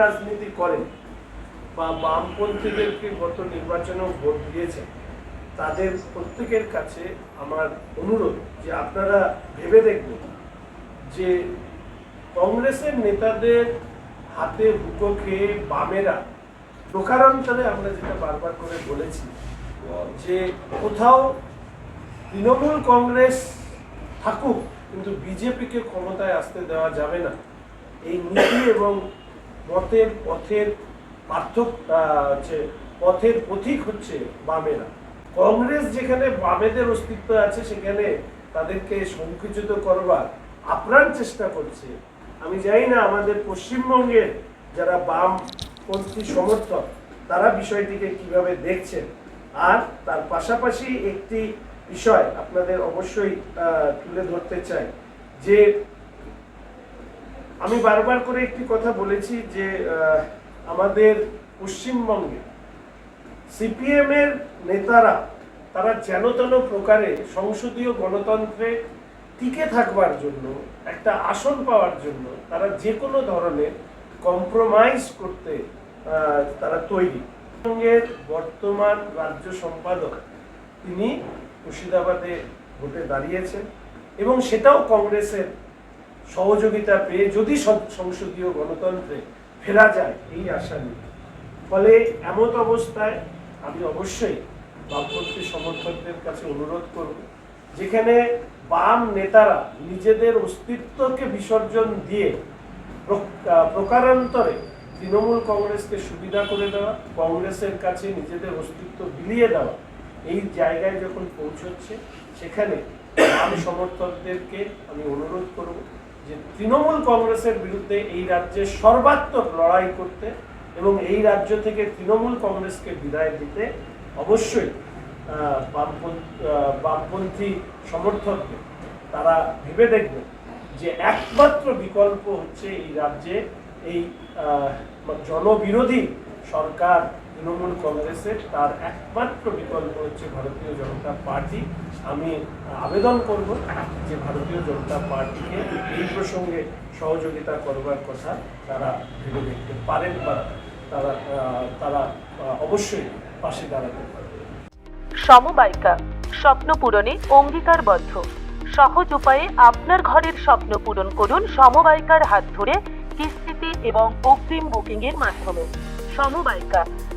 রাজনীতি করেন বা বামপন্থীদেরকে গত নির্বাচনেও ভোট দিয়েছেন, তাদের প্রত্যেকের কাছে আমার অনুরোধ যে আপনারা ভেবে দেখবেন যে কংগ্রেসের নেতাদের হাতে হুকো খেয়ে বামেরা প্রকারান্তরে আমরা যেটা বারবার করে বলেছি যে কোথাও তৃণমূল কংগ্রেস থাকুক, কিন্তু বিজেপিকে ক্ষমতায় আসতে দেওয়া যাবে না। এই নীতি এবং মতের পথের পার্থক্য হচ্ছে পথের পথিক হচ্ছে বামেরা। কংগ্রেস যেখানে বামেদের অস্তিত্ব আছে, সেখানে তাদেরকে সংকুচিত করবার আপ্রাণ চেষ্টা করছে। আমি জানি না, আমাদের পশ্চিমবঙ্গের যারা বামপন্থী সমর্থক, তারা বিষয়টিকে কীভাবে দেখছেন। আর তার পাশাপাশি একটি বিষয় আপনাদের অবশ্যই তুলে ধরতে চাই, যে আমি বারবার করে একটি কথা বলেছি যে আমাদের পশ্চিমবঙ্গে সিপিএম এর নেতারা, তারা যেন তেন প্রকারে সংসদীয় গণতন্ত্রে টিকে থাকবার জন্য, একটা আসন পাওয়ার জন্য, তারা যে কোনো ধরনের কম্প্রোমাইজ করতে তারা তৈরি। পশ্চিমবঙ্গের বর্তমান রাজ্য সম্পাদক, তিনি মুর্শিদাবাদে ভোটে দাঁড়িয়েছেন এবং সেটাও কংগ্রেসের সহযোগিতা পেয়ে যদি সংসদীয় গণতন্ত্রে ফেরা যায়, এই আশা নিয়ে। ফলে এমত অবস্থায় আমি অবশ্যই বামপন্থী সমর্থকদের কাছে অনুরোধ করব, যেখানে বাম নেতারা নিজেদের অস্তিত্বকে বিসর্জন দিয়ে প্রকারান্তরে তৃণমূল কংগ্রেসকে সুবিধা করে দেওয়া, কংগ্রেসের কাছে নিজেদের অস্তিত্ব বিলিয়ে দেওয়া, এই জায়গায় যখন পৌঁছচ্ছে, সেখানে বাম সমর্থকদেরকে আমি অনুরোধ করব যে তৃণমূল কংগ্রেসের বিরুদ্ধে এই রাজ্যে সর্বাত্মক লড়াই করতে এবং এই রাজ্য থেকে তৃণমূল কংগ্রেসকে বিদায় দিতে অবশ্যই বামপন্থী সমর্থকদের তারা ভেবে দেখবেন যে একমাত্র বিকল্প হচ্ছে এই রাজ্যে এই জনবিরোধী সরকার তৃণমূল কংগ্রেসের তার একমাত্র বিকল্প হচ্ছে ভারতীয় জনতা পার্টি। আমি আবেদন করব যে ভারতীয় জনতা পার্টিকে এই প্রসঙ্গে সহযোগিতা করবার কথা তারা ভেবে দেখতে পারেন বা তারা তারা অবশ্যই পাশে দাঁড়াতে সমবায়িকা, স্বপ্ন পূরণে অঙ্গীকারবদ্ধ। সহজ উপায়ে আপনার ঘরের স্বপ্ন পূরণ করুন সমবায়িকার হাত ধরে, কিস্তিতে এবং অগ্রিম বুকিং এর মাধ্যমে। সমবায়িকা